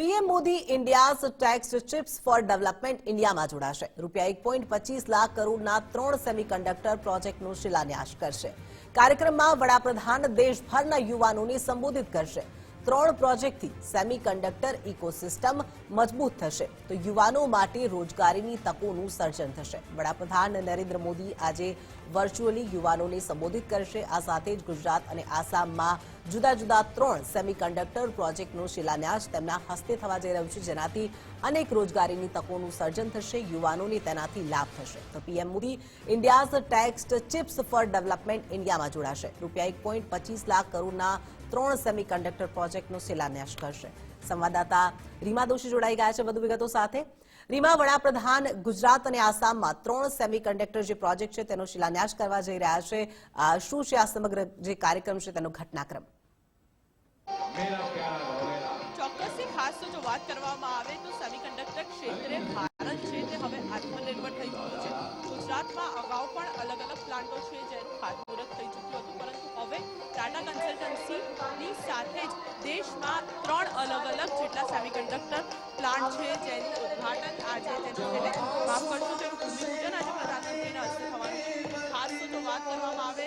PM Modi India's techs chips for development ઇન્ડિયામાં જોડાશે. રૂપિયા એક પોઈન્ટ પચીસ લાખ કરોડના ત્રણ સેમિકન્ડક્ટર પ્રોજેક્ટનો શિલાન્યાસ કરશે. કાર્યક્રમમાં વડાપ્રધાન દેશભરના યુવાનોને સંબોધિત કરશે. ત્રણ પ્રોજેક્ટથી સેમિકન્ડક્ટર ઇકોસિસ્ટમ મજબૂત થશે. તો યુવાનો માટે રોજગારીની તકોનું સર્જન થશે. વડાપ્રધાન નરેન્દ્ર મોદી આજે વર્ચ્યુઅલી યુવાનોને સંબોધિત કરશે. આ સાથે જ ગુજરાત અને આસામમાં જુદા જુદા ત્રણ સેમિકન્ડક્ટર પ્રોજેક્ટનો શિલાન્યાસ તેમના હસ્તે થવા જઈ રહ્યું છે. જેનાથી અનેક રોજગારીની તકોનું સર્જન થશે, યુવાનોને તેનાથી લાભ થશે. તો PM Modi India's text chips for development ઇન્ડિયામાં જોડાશે. રૂપિયા એક લાખ કરોડના ત્રણ સેમિકન્ડક્ટર પ્રોજેક્ટનો શિલાન્યાસ કરશે. સંવાદદાતા રીમા દોશી જોડાઈ ગયા છે વધુ વિગતો સાથે. રીમા, વડાપ્રધાન ગુજરાત અને આસામમાં ત્રણ સેમિકન્ડક્ટર જે પ્રોજેક્ટ છે તેનો શિલાન્યાસ કરવા જઈ રહ્યા છે. શું છે આ સમગ્ર જે કાર્યક્રમ છે તેનો ઘટનાક્રમ? અગાઉ પણ અલગ અલગ પ્લાન્ટો છે જેનું ખાતમુહૂર્ત થઈ ચૂક્યું હતું, પરંતુ હવે ટાટા કન્સલ્ટન્સીની સાથે જ દેશમાં ત્રણ અલગ અલગ જેટલા સેમિકન્ડક્ટર પ્લાન્ટ છે, જેનું ઉદ્ઘાટન આજે તેનું માફ કરશો, તેનું ભૂમિપૂજન આજે પ્રધાનમંત્રીના હસ્તે થવાનું છે. ખાસ તો વાત કરવામાં આવે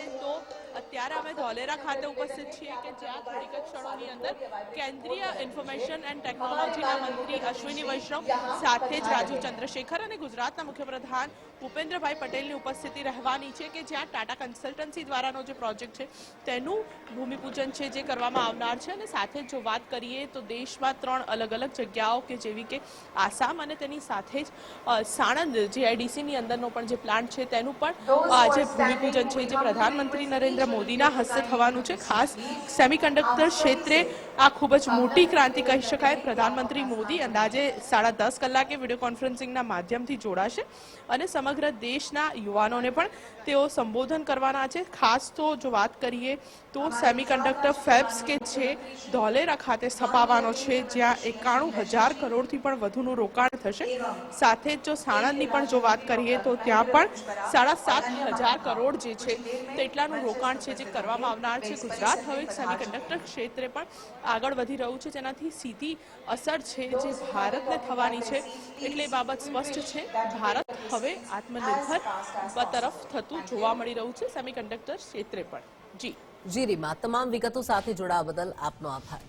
તો અત્યારે અમે ધોલેરા ખાતે ઉપસ્થિત છીએ કે જ્યાં થોડીક ક્ષણોની અંદર કેન્દ્રીય ઇન્ફોર્મેશન એન્ડ ટેકનોલોજીના મંત્રી અશ્વિની વૈષ્ણવ સાથે જ રાજીવ ચંદ્રશેખર અને ગુજરાતના મુખ્યપ્રધાન ભૂપેન્દ્રભાઈ પટેલની ઉપસ્થિતિ રહેવાની છે કે જ્યાં ટાટા કન્સલ્ટન્સી દ્વારાનો જે પ્રોજેક્ટ છે તેનું ભૂમિપૂજન છે જે કરવામાં આવનાર છે અને સાથે જ જો વાત કરીએ તો દેશમાં ત્રણ અલગ અલગ જગ્યાઓ કે જેવી કે આસામ અને તેની સાથે જ સાણંદ જીઆઈડીસીની અંદરનો પણ જે પ્લાન્ટ છે તેનું પણ આજે ભૂમિપૂજન છે જે પ્રધાનમંત્રી નરેન્દ્ર મોદીના હસ્તે થવાનું છે ખાસ સેમિકન્ડક્ટર ક્ષેત્રે આ ખૂબ જ મોટી ક્રાંતિ કહી શકાય. પ્રધાનમંત્રી મોદી અંદાજે સાડા દસ કલાકે વીડિયો કોન્ફરન્સિંગના માધ્યમથી જોડાશે અને સમગ્ર દેશના યુવાનોને પણ તેઓ સંબોધન કરવાના છે. ખાસ તો જો વાત કરીએ તો સેમિકન્ડક્ટર ફેબ્સ કે જે ધોલેરા ખાતે સ્થપાવાનો છે, જ્યાં એકાણું હજાર કરોડથી પણ વધુનું રોકાણ થશે. સાથે જ જો સાણંદની પણ જો વાત કરીએ તો ત્યાં પણ સાડા સાત હજાર કરોડ જે છે, તેટલાનું રોકાણ છે. જે કરવામાં આવનાર છે ગુજરાત, હવે સેમિકન્ડક્ટર ક્ષેત્રે પણ આગળ વધી રહ્યું છે, જેનાથી સીધી અસર છે જે ભારતને થવાની છે, એટલે બાબત સ્પષ્ટ છે. ભારત હવે આત્મનિર્ભર તરફ થતું જોવા મળી રહ્યું છે સેમિકન્ડક્ટર ક્ષેત્રે પણ. જી. જી તમામ વિગતો સાથે જોડાવા બદલ આપનો આભાર.